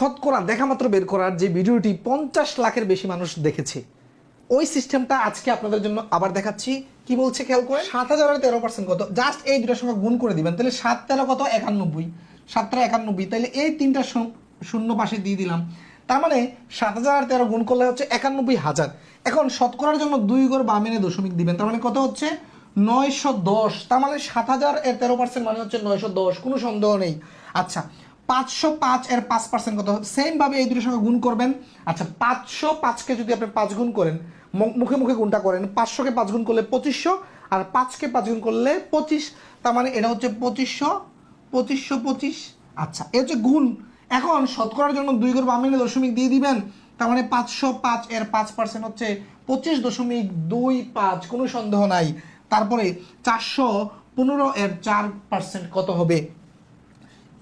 শতকরা, দেখা মাত্র বের করার যে ভিডিওটি পঞ্চাশ লাখের বেশি মানুষ দেখেছে, ওই সিস্টেমটা আজকে আপনাদের জন্য আবার দেখাচ্ছি। কি বলছে খেয়াল করে সাত হাজারের তেরো পার্সেন্ট কত? জাস্ট এই দুটার সঙ্গে গুণ করে দিবেন, তাহলে সাত তেরো কত? একানব্বই। সাত তেরো, একানব্বই। তাহলে এই তিনটা শূন্য- পাশে দিয়ে দিলাম। তার মানে সাত হাজার তেরো গুণ করলে হচ্ছে একানব্বই হাজার। এখন শতকরার জন্য দুই গড় বামেনে দশমিক দিবেন, তার মানে কত হচ্ছে? নয়শো দশ। তার মানে সাত হাজার এর তেরো পার্সেন্ট মানে হচ্ছে নয়শো দশ। কোনো সন্দেহ নেই। আচ্ছা পাঁচশো পাঁচ এর পাঁচ পার্সেন্ট কত? সেম ভাবে এই দুটোর সঙ্গে গুণ করবেন। আচ্ছা পাঁচশো পাঁচকে যদি আপনি পাঁচ গুণ করেন মুখে মুখে গুণটা করেন, পাঁচশোকে পাঁচ গুণ করলে পঁচিশশো, আর পাঁচকে পাঁচ গুণ করলে পঁচিশ, তার মানে এটা হচ্ছে পঁচিশশো পঁচিশশো পঁচিশ। আচ্ছা এ হচ্ছে গুণ, এখন শতকরার জন্য দুই গড় বামিনে দশমিক দিয়ে দিবেন, তার মানে পাঁচশো পাঁচ এর পাঁচ পার্সেন্ট হচ্ছে পঁচিশ দশমিক দুই পাঁচ, কোনো সন্দেহ নাই। তারপরে চারশো পনেরো এর চার পার্সেন্ট কত হবে?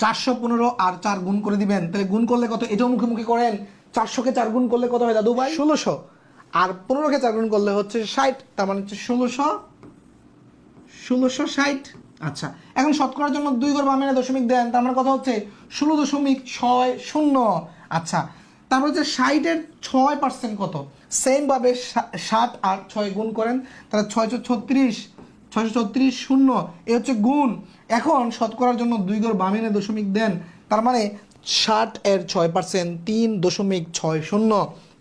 চারশো পনেরো আর চার গুণ করে দিবেন। তাহলে গুণ করলে কত? এটাও মুখে মুখে করেন। চারশোকে চার গুণ করলে কত হয় দাদু ভাই ষোলোশো। আর পনেরোকে চার গুণ করলে হচ্ছে ষাট তার মানে হচ্ছে ষোলোশো। ষোলোশো ষাট। আচ্ছা এখন শতকরার জন্য দুই গড় বামেনে দশমিক দেন। তার মানে কথা হচ্ছে ষোলো দশমিক ছয় শূন্য। আচ্ছা তারপর হচ্ছে ষাটের ছয় পার্সেন্ট কত? সেমভাবে সাত আর ছয় গুণ করেন। তাহলে ছয়শো ছত্রিশ ছয়শো ছত্রিশ শূন্য, এ হচ্ছে গুণ। এখন শতকরার জন্য দুই গড় বামিনে দশমিক দেন। তার মানে ষাট এর ছয় পার্সেন্ট, তিন দশমিক ছয় শূন্য।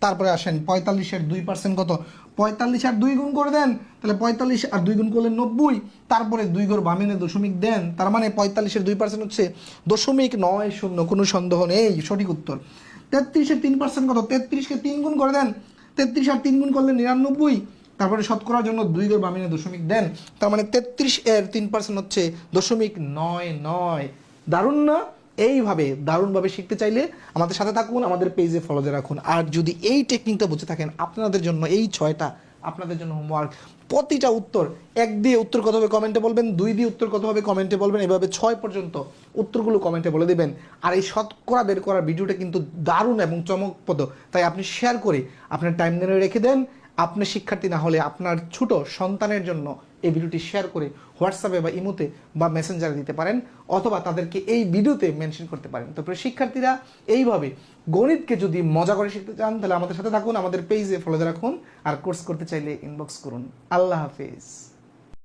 তারপরে আসেন পঁয়তাল্লিশের দুই পার্সেন্ট কত? পঁয়তাল্লিশ আর দুই গুণ করে দেন, তাহলে পঁয়তাল্লিশ আর দুই গুণ করলে নব্বই। তারপরে দুই গড় বামিনে দশমিক দেন। তার মানে পঁয়তাল্লিশের দুই পার্সেন্ট হচ্ছে দশমিক নয় শূন্য, কোনো সন্দেহ নেই। সঠিক উত্তর। তেত্রিশের তিন পার্সেন্ট কত? তেত্রিশকে তিন গুণ করে দেন। তেত্রিশ আর তিন গুণ করলে নিরানব্বই। তারপরে শতকরার জন্য দুই গড় বামিনে দশমিক দেন। তার মানে তেত্রিশ এর তিন পার্সেন্ট হচ্ছে দশমিক নয় নয়। দারুণ না? এইভাবে দারুণভাবে শিখতে চাইলে আমাদের সাথে থাকুন, আমাদের পেজে ফলো দিয়ে রাখুন। আর যদি এই টেকনিকটা বুঝে থাকেন, আপনাদের জন্য এই ছয়টা, আপনাদের জন্য হোমওয়ার্ক প্রতিটা উত্তর এক দিয়ে উত্তর কত হবে কমেন্টে বলবেন, দুই দিয়ে উত্তর কত হবে কমেন্টে বলবেন, এভাবে ছয় পর্যন্ত উত্তরগুলো কমেন্টে বলে দেবেন। আর এই শতকরা বের করার ভিডিওটা কিন্তু দারুণ এবং চমকপ্রদ। তাই আপনি শেয়ার করে আপনার টাইম নিয়ে রেখে দেন আপনি শিক্ষার্থী না হলে আপনার ছোট সন্তানের জন্য এই ভিডিওটি শেয়ার করে হোয়াটসঅ্যাপে বা ইমোতে বা মেসেঞ্জারে দিতে পারেন অথবা তাদেরকে এই ভিডিওতে মেনশন করতে পারেন। তারপরে শিক্ষার্থীরা, এইভাবে গণিতকে যদি মজা করে শিখতে চান, তাহলে আমাদের সাথে থাকুন, আমাদের পেজে ফলো রাখুন আর কোর্স করতে চাইলে ইনবক্স করুন। আল্লাহ হাফিজ।